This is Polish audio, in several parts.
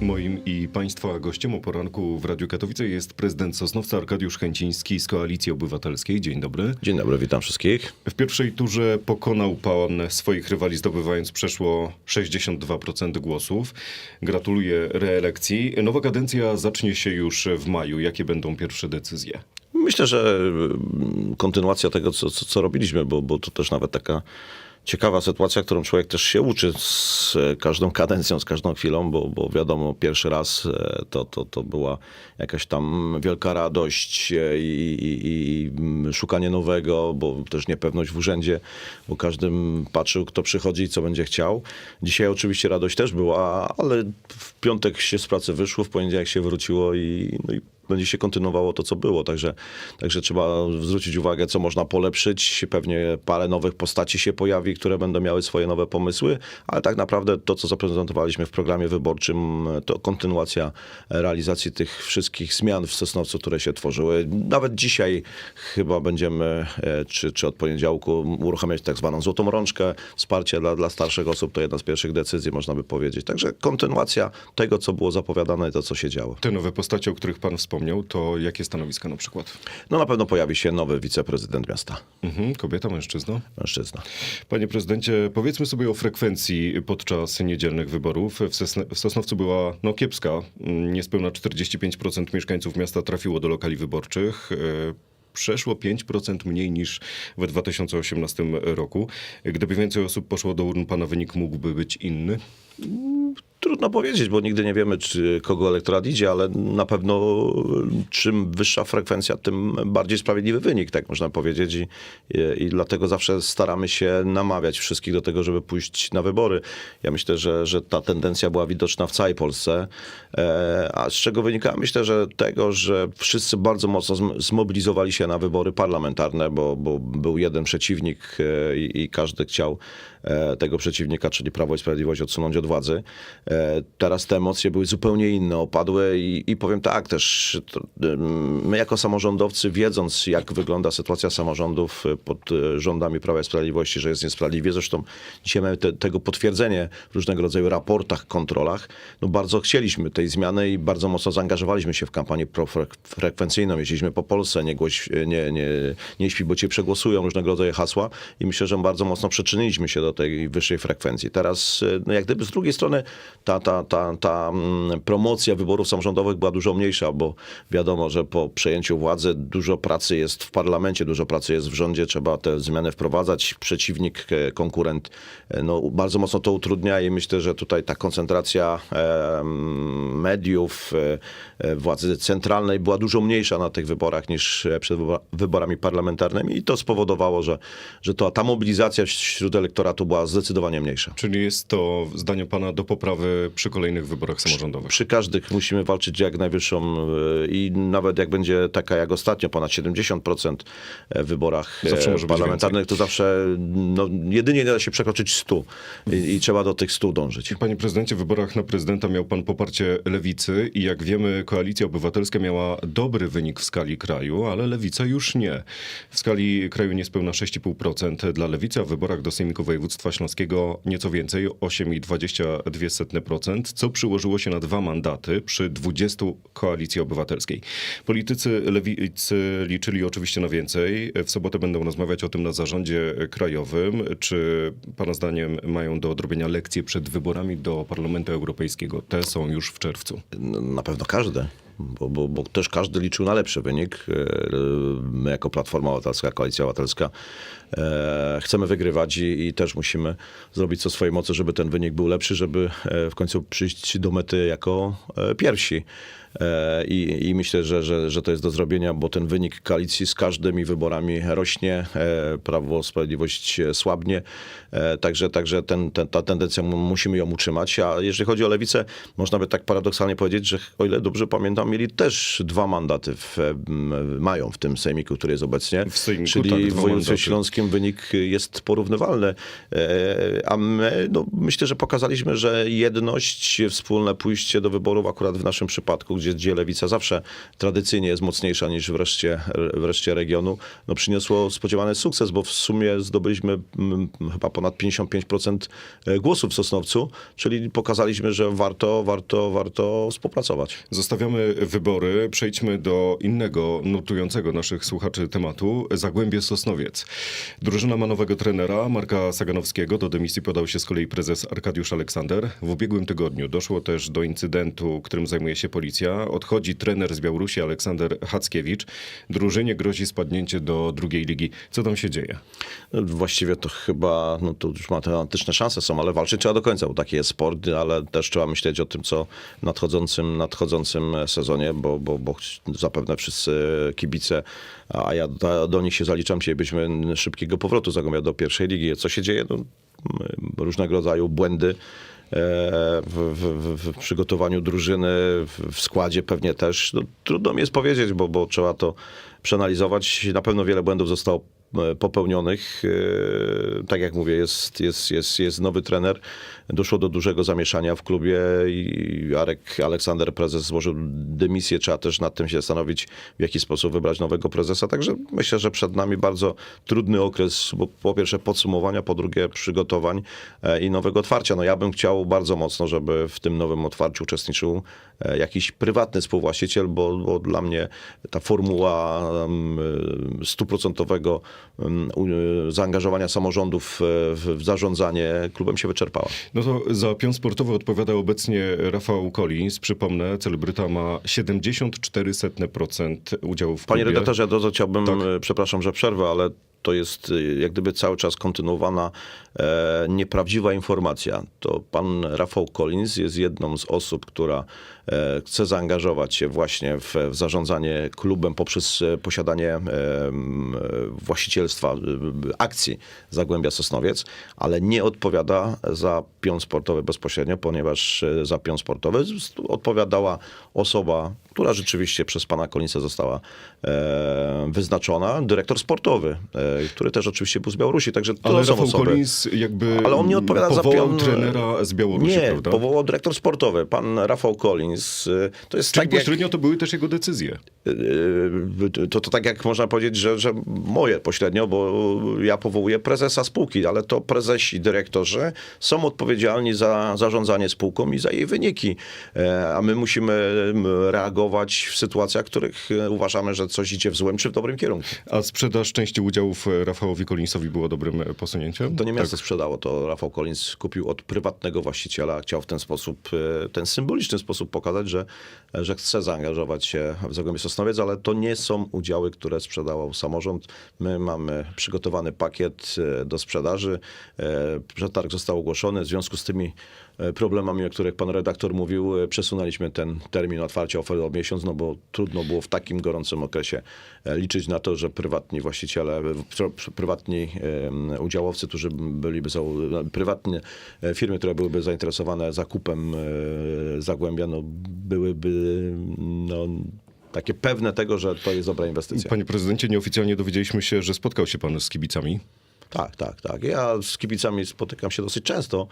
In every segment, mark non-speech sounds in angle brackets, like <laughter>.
Moim i Państwa gościem o poranku w Radiu Katowice jest prezydent Sosnowca Arkadiusz Chęciński z Koalicji Obywatelskiej. Dzień dobry. Dzień dobry, witam wszystkich. W pierwszej turze pokonał pan swoich rywali, zdobywając przeszło 62% głosów. Gratuluję reelekcji. Nowa kadencja zacznie się już w maju. Jakie będą pierwsze decyzje? Myślę, że kontynuacja tego, co, co, co robiliśmy, bo, bo to też nawet taka ciekawa sytuacja, którą człowiek też się uczy z każdą kadencją, z każdą chwilą, bo, bo wiadomo, pierwszy raz e, to, to, to była jakaś tam wielka radość e, i, i, i mm, szukanie nowego, bo też niepewność w urzędzie, bo każdy patrzył, kto przychodzi i co będzie chciał. Dzisiaj oczywiście radość też była, ale w piątek się z pracy wyszło, w poniedziałek się wróciło i, no i będzie się kontynuowało to, co było. Także, także trzeba zwrócić uwagę, co można polepszyć. Pewnie parę nowych postaci się pojawi, które będą miały swoje nowe pomysły, ale tak naprawdę to, co zaprezentowaliśmy w programie wyborczym, to kontynuacja realizacji tych wszystkich zmian w Sosnowcu, które się tworzyły. Nawet dzisiaj chyba będziemy, e, czy, czy od poniedziałku, uruchamiać tak zwaną złotą rączkę, wsparcie dla, dla starszych osób. To jedna z pierwszych decyzji, można by powiedzieć. Także kontynuacja tego, co było zapowiadane i to, co się działo. Te nowe postacie, o których pan wspomniał, to jakie stanowiska na przykład? No na pewno pojawi się nowy wiceprezydent miasta, Mhm, kobieta, mężczyzna? mężczyzna. Panie prezydencie, powiedzmy sobie o frekwencji podczas niedzielnych wyborów. W, Sosn- w Sosnowcu była no, kiepska. Mm, Niespełna 45% mieszkańców miasta trafiło do lokali wyborczych. E, Przeszło 5% mniej niż w 2018 roku. Gdyby więcej osób poszło do urn, pana wynik mógłby być inny? Trudno powiedzieć, bo nigdy nie wiemy, czy kogo elektorat idzie, ale na pewno czym wyższa frekwencja, tym bardziej sprawiedliwy wynik, tak można powiedzieć. I, i, dlatego zawsze staramy się namawiać wszystkich do tego, żeby pójść na wybory. Ja myślę, że, że ta tendencja była widoczna w całej Polsce. E, a z czego wynika? Myślę, że tego, że wszyscy bardzo mocno zm- zmobilizowali się na wybory parlamentarne, bo, bo był jeden przeciwnik e, i, i każdy chciał e, tego przeciwnika, czyli Prawo i Sprawiedliwość, odsunąć od władzy. E, Teraz te emocje były zupełnie inne, opadłe i, i powiem tak, też to, my jako samorządowcy, wiedząc jak wygląda sytuacja samorządów e, pod e, rządami Prawa i Sprawiedliwości, że jest niesprawiedliwie, zresztą dzisiaj mamy te, tego potwierdzenie w różnego rodzaju raportach, kontrolach, no bardzo chcieliśmy tej zmiany i bardzo mocno zaangażowaliśmy się w kampanię profrekwencyjną, jeździliśmy po Polsce, nie, głoś, nie, nie, nie śpi, bo cię przegłosują, różnego rodzaju hasła i myślę, że bardzo mocno przyczyniliśmy się do tej wyższej frekwencji. Teraz, no jak gdyby z drugiej strony ta, ta, ta, ta mm, promocja wyborów samorządowych była dużo mniejsza, bo wiadomo, że po przejęciu władzy dużo pracy jest w parlamencie, dużo pracy jest w rządzie, trzeba te zmiany wprowadzać. Przeciwnik, e, konkurent, e, no bardzo mocno to utrudnia i myślę, że tutaj ta koncentracja e, mediów, władzy centralnej była dużo mniejsza na tych wyborach niż przed wybor- wyborami parlamentarnymi i to spowodowało, że, że to, ta mobilizacja wśród elektoratu była zdecydowanie mniejsza. Czyli jest to, zdaniem pana, do poprawy przy kolejnych wyborach samorządowych? Przy każdych musimy walczyć jak najwyższą e, i nawet jak będzie taka jak ostatnio, ponad 70% w wyborach e, parlamentarnych, to zawsze no, jedynie nie da się przekroczyć 100 i, i trzeba do tych 100 dążyć. Panie prezydencie, w wyborach na prezydenta miał pan poparcie lewicy i jak wiemy, koalicja obywatelska miała dobry wynik w skali kraju, ale lewica już nie. W skali kraju niespełna 6,5% dla lewicy, a w wyborach do Sejmiku Województwa Śląskiego nieco więcej, 8,22%, co przyłożyło się na dwa mandaty przy 20 koalicji obywatelskiej. Politycy lewicy liczyli oczywiście na więcej. W sobotę będą rozmawiać o tym na zarządzie krajowym. Czy pana zdaniem mają do odrobienia lekcje przed wyborami do Parlamentu Europejskiego? Te są już w czerwcu. Na pewno każdy. Bo, bo, bo też każdy liczył na lepszy wynik. E, My jako Platforma Obywatelska, Koalicja Obywatelska e, chcemy wygrywać i, i też musimy zrobić co swojej mocy, żeby ten wynik był lepszy, żeby e, w końcu przyjść do mety jako pierwsi. I, I myślę, że, że, że to jest do zrobienia, bo ten wynik koalicji z każdymi wyborami rośnie, Prawo Sprawiedliwość słabnie, także, także ten, ten, ta tendencja mu- musimy ją utrzymać. A jeżeli chodzi o lewicę, można by tak paradoksalnie powiedzieć, że o ile dobrze pamiętam, mieli też dwa mandaty, w, mają w tym sejmiku, który jest obecnie. W sejmiku, czyli tak, w województwie śląskim wynik jest porównywalny. E, A my, no, myślę, że pokazaliśmy, że jedność, wspólne pójście do wyborów akurat w naszym przypadku, gdzie, gdzie lewica zawsze tradycyjnie jest mocniejsza niż wreszcie, wreszcie regionu, no, przyniosło spodziewany sukces, bo w sumie zdobyliśmy chyba ponad 55% głosów w Sosnowcu, czyli pokazaliśmy, że warto, warto, warto współpracować. Zostawiamy wybory, przejdźmy do innego, nutującego naszych słuchaczy tematu, Zagłębie Sosnowiec. Drużyna ma nowego trenera, Marka Saganowskiego. Do dymisji podał się z kolei prezes Arkadiusz Aleksander. W ubiegłym tygodniu doszło też do incydentu, którym zajmuje się policja. Odchodzi trener z Białorusi Aleksander Hackiewicz. Drużynie grozi spadnięcie do drugiej ligi. Co tam się dzieje? Właściwie to chyba, no to już matematyczne szanse są, ale walczyć trzeba do końca, bo taki jest sport, ale też trzeba myśleć o tym, co w nadchodzącym, nadchodzącym sezonie, bo, bo, bo zapewne wszyscy kibice, a ja do, do nich się zaliczam, chcielibyśmy szybkiego powrotu Zagłębia do pierwszej ligi. Co się dzieje? No, różnego rodzaju błędy. e, W, w, w przygotowaniu drużyny, w, składzie pewnie też. No, trudno mi jest powiedzieć, bo, bo trzeba to przeanalizować. Na pewno wiele błędów zostało popełnionych. E, Tak jak mówię, jest, jest, jest, jest nowy trener. Doszło do dużego zamieszania w klubie i Arek Aleksander, prezes, złożył dymisję. Trzeba też nad tym się zastanowić, w jaki sposób wybrać nowego prezesa. Także myślę, że przed nami bardzo trudny okres, bo po pierwsze podsumowania, po drugie przygotowań e, i nowego otwarcia. No ja bym chciał bardzo mocno, żeby w tym nowym otwarciu uczestniczył e, jakiś prywatny współwłaściciel, bo, bo dla mnie ta formuła em, stuprocentowego zaangażowania samorządów e, w, zarządzanie klubem się wyczerpała. No to za pion sportowy odpowiada obecnie Rafał Collins. Przypomnę, celebryta ma 74% udziału w klubie. Panie redaktorze, ja drodze chciałbym, Tak. e, przepraszam, że przerwę, ale to jest e, jak gdyby cały czas kontynuowana e, nieprawdziwa informacja. To pan Rafał Collins jest jedną z osób, która e, chce zaangażować się właśnie w, w zarządzanie klubem poprzez e, posiadanie e, e, właścicielstwa e, akcji Zagłębia Sosnowiec, ale nie odpowiada za pion sportowy bezpośrednio, ponieważ e, za pion sportowy odpowiadała osoba, która rzeczywiście przez pana Kolinca została wyznaczona, dyrektor sportowy, który też oczywiście był z Białorusi, także to Ale są Rafał osoby. Collins jakby Ale on nie odpowiada za pion... trenera z Białorusi, Nie, prawda? powołał dyrektor sportowy, pan Rafał Collins. y, To jest Czyli tak jak, pośrednio to były też jego decyzje. y, to, to tak jak można powiedzieć, że, że moje pośrednio, bo ja powołuję prezesa spółki, ale to prezesi, dyrektorzy są odpowiedzialni za zarządzanie spółką i za jej wyniki. E, A my musimy reagować w sytuacjach, w których e, uważamy, że coś idzie w złym czy w dobrym kierunku. A sprzedaż części udziałów e, Rafałowi Collinsowi było dobrym e, posunięciem? To nie miasto Tak. sprzedało, to Rafał Collins kupił od prywatnego właściciela. Chciał w ten sposób, e, ten symboliczny sposób pokazać, że, że chce zaangażować się w Zagłębie Sosnowiec, ale to nie są udziały, które sprzedawał samorząd. My mamy przygotowany pakiet do sprzedaży. Przetarg został ogłoszony. W związku z tymi problemami, o których pan redaktor mówił, przesunęliśmy ten termin otwarcia ofert o miesiąc, no bo trudno było w takim gorącym okresie liczyć na to, że prywatni właściciele, prywatni udziałowcy, którzy byliby, zau- prywatne e, firmy, które byłyby zainteresowane zakupem e, Zagłębia, no byłyby no, takie pewne tego, że to jest dobra inwestycja. Panie prezydencie, nieoficjalnie dowiedzieliśmy się, że spotkał się pan z kibicami. Tak, tak, tak. Ja z kibicami spotykam się dosyć często,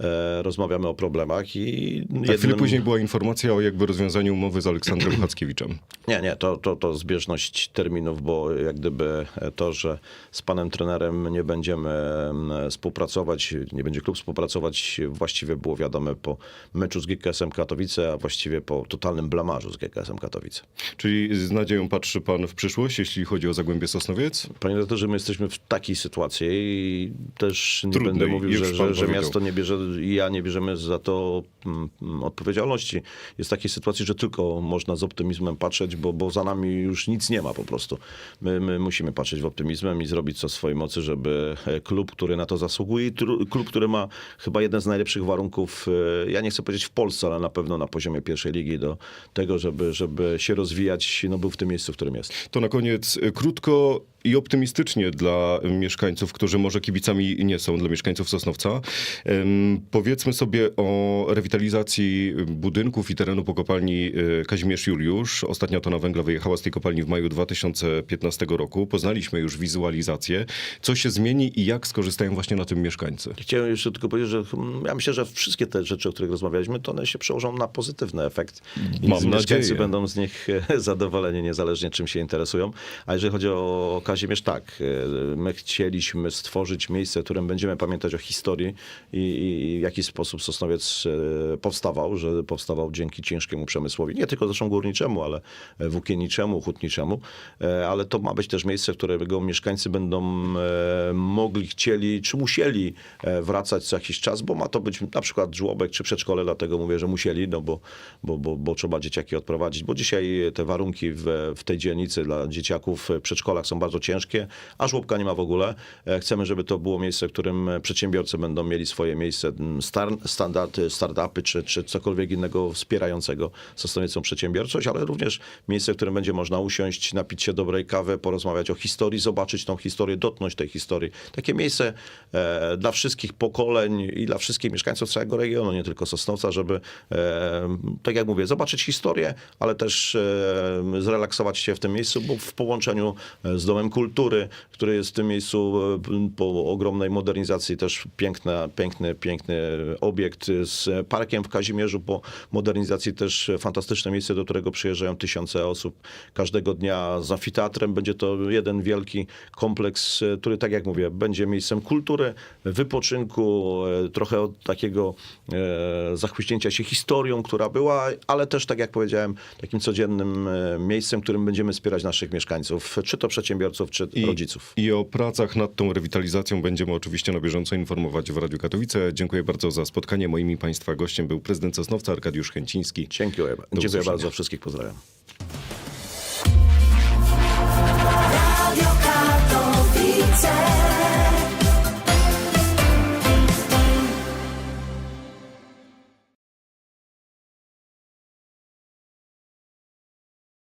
e, rozmawiamy o problemach i A chwilę jednym- później była informacja o jakby rozwiązaniu umowy z Aleksandrem <clears throat> Hackiewiczem. Nie, nie, to, to, to zbieżność terminów, bo jak gdyby to, że z panem trenerem nie będziemy em, współpracować, nie będzie klub współpracować, właściwie było wiadome po meczu z GKS-em Katowice, a właściwie po totalnym blamarzu z GKS-em Katowice. Czyli z nadzieją patrzy pan w przyszłość, jeśli chodzi o Zagłębie Sosnowiec? Panie redaktorze, my jesteśmy w takiej sytuacji i też nie będę mówił, że, że, że miasto nie bierze i ja nie bierzemy za to mm, mm, odpowiedzialności. Jest takiej sytuacji, że tylko można z optymizmem patrzeć, bo, bo za nami już nic nie ma po prostu. My, my musimy patrzeć w optymizmem i zrobić co w swojej mocy, żeby e, klub, który na to zasługuje, klub, który ma chyba jeden z najlepszych warunków, e, ja nie chcę powiedzieć w Polsce, ale na pewno na poziomie pierwszej ligi do tego, żeby, żeby się rozwijać, no był w tym miejscu, w którym jest. To na koniec y, krótko, i optymistycznie dla mieszkańców, którzy może kibicami nie są, dla mieszkańców Sosnowca. Powiedzmy sobie o rewitalizacji budynków i terenu po kopalni e, Kazimierz Juliusz. Ostatnia tona węgla wyjechała z tej kopalni w maju 2015 roku. Poznaliśmy już wizualizację. Co się zmieni i jak skorzystają właśnie na tym mieszkańcy? Chciałem jeszcze tylko powiedzieć, że hmm, ja myślę, że wszystkie te rzeczy, o których rozmawialiśmy, to one się przełożą na pozytywny efekt. I Mam mieszkańcy nadzieję. będą z nich <laughs> zadowoleni, niezależnie czym się interesują. A jeżeli chodzi o Kazimierz, tak, e, my chcieliśmy stworzyć miejsce, w którym będziemy pamiętać o historii i, i, w jaki sposób Sosnowiec e, powstawał, że powstawał dzięki ciężkiemu przemysłowi, nie tylko zresztą górniczemu, ale włókienniczemu, hutniczemu, E, ale to ma być też miejsce, w którego mieszkańcy będą mogli, chcieli, czy musieli wracać co jakiś czas, bo ma to być na przykład żłobek czy przedszkole, dlatego mówię, że musieli, no bo, bo, bo, bo trzeba dzieciaki odprowadzić, bo dzisiaj te warunki w, w tej dzielnicy dla dzieciaków w przedszkolach są bardzo ciężkie, a żłobka nie ma w ogóle. E, Chcemy, żeby to było miejsce, w którym przedsiębiorcy będą mieli swoje miejsce, star, standardy, startupy czy, czy cokolwiek innego wspierającego Sosnowiecką przedsiębiorczość, ale również miejsce, w którym będzie można usiąść, napić się dobrej kawy, porozmawiać o historii, zobaczyć tą historię, dotknąć tej historii. Takie miejsce e, dla wszystkich pokoleń i dla wszystkich mieszkańców całego regionu, nie tylko Sosnowca, żeby, e, tak jak mówię, zobaczyć historię, ale też e, zrelaksować się w tym miejscu, bo w połączeniu e, z Domem Kultury, który jest w tym miejscu e, po ogromnej modernizacji, też piękna, piękny, piękny obiekt z parkiem w Kazimierzu, po modernizacji też fantastyczne miejsce, do którego przyjeżdżają tysiące osób każdego dnia z amfiteatrem. Będzie to jeden wielki kompleks, e, który, tak jak mówię, będzie miejscem kultury, wypoczynku, e, trochę od takiego zachwyśnięcia się historią, która była, ale też, tak jak powiedziałem, takim codziennym miejscem, którym będziemy wspierać naszych mieszkańców, czy to przedsiębiorców, czy I, rodziców. I o pracach nad tą rewitalizacją będziemy oczywiście na bieżąco informować w Radiu Katowice. Dziękuję bardzo za spotkanie. Moimi Państwa gościem był prezydent Sosnowca Arkadiusz Chęciński. Dziękuję, Do dziękuję bardzo. Wszystkich pozdrawiam. Radio Katowice.